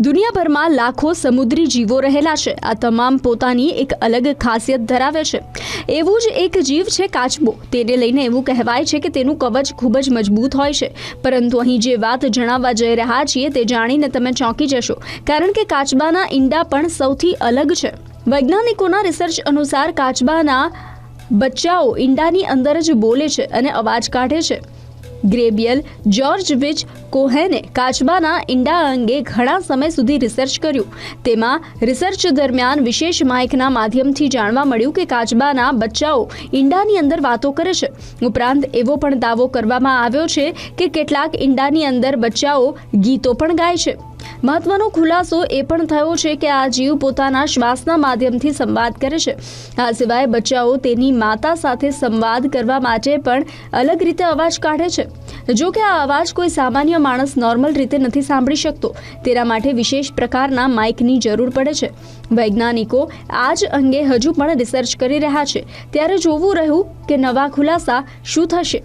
દુનિયાભરમાં લાખો સમુદ્રી જીવો રહેલા છે. આ તમામ પોતાની એક અલગ ખાસિયત ધરાવે છે. એવું જ એક જીવ છે કાચબો. તેને લઈને એવું કહેવાય છે કે તેનું કવચ ખૂબ જ મજબૂત હોય છે. પરંતુ અહીં જે વાત જણાવવા જઈ રહ્યા છીએ તે જાણીને તમે ચોંકી જશો. કારણ કે કાચબાના ઈંડા પણ સૌથી અલગ છે. વૈજ્ઞાનિકોના રિસર્ચ અનુસાર કાચબાના બચ્ચાઓ ઈંડાની અંદર જ બોલે છે અને અવાજ કાઢે છે. ગ્રેબિયલ, જ્યોર્જ વિચ કોહેને કાચબાના ઈંડા અંગે ઘણા સમય સુધી રિસર્ચ કર્યું. તેમાં રિસર્ચ દરમિયાન વિશેષ માઇકના માધ્યમથી જાણવા મળ્યું કે કાચબાના બચ્ચાઓ ઈંડાની અંદર વાતો કરે છે. ઉપરાંત એવો પણ દાવો કરવામાં આવ્યો છે કે કેટલાક ઈંડાની અંદર બચ્ચાઓ ગીતો પણ ગાય છે. મહત્વનો ખુલાસો એ પણ થયો છે કે આ જીવ પોતાના શ્વાસના માધ્યમથી સંવાદ કરે છે. આ સિવાય બચ્ચાઓ તેની માતા સાથે સંવાદ કરવા માટે પણ અલગ રીતે અવાજ કાઢે છે. જો કે આ અવાજ કોઈ સામાન્ય માણસ નોર્મલ રીતે નથી સાંભળી શકતો. તેના માટે વિશેષ પ્રકારના માઇકની જરૂર પડે છે. વૈજ્ઞાનિકો આ જ અંગે હજુ પણ રિસર્ચ કરી રહ્યા છે. ત્યારે જોવું રહ્યું કે નવા ખુલાસા શું થશે.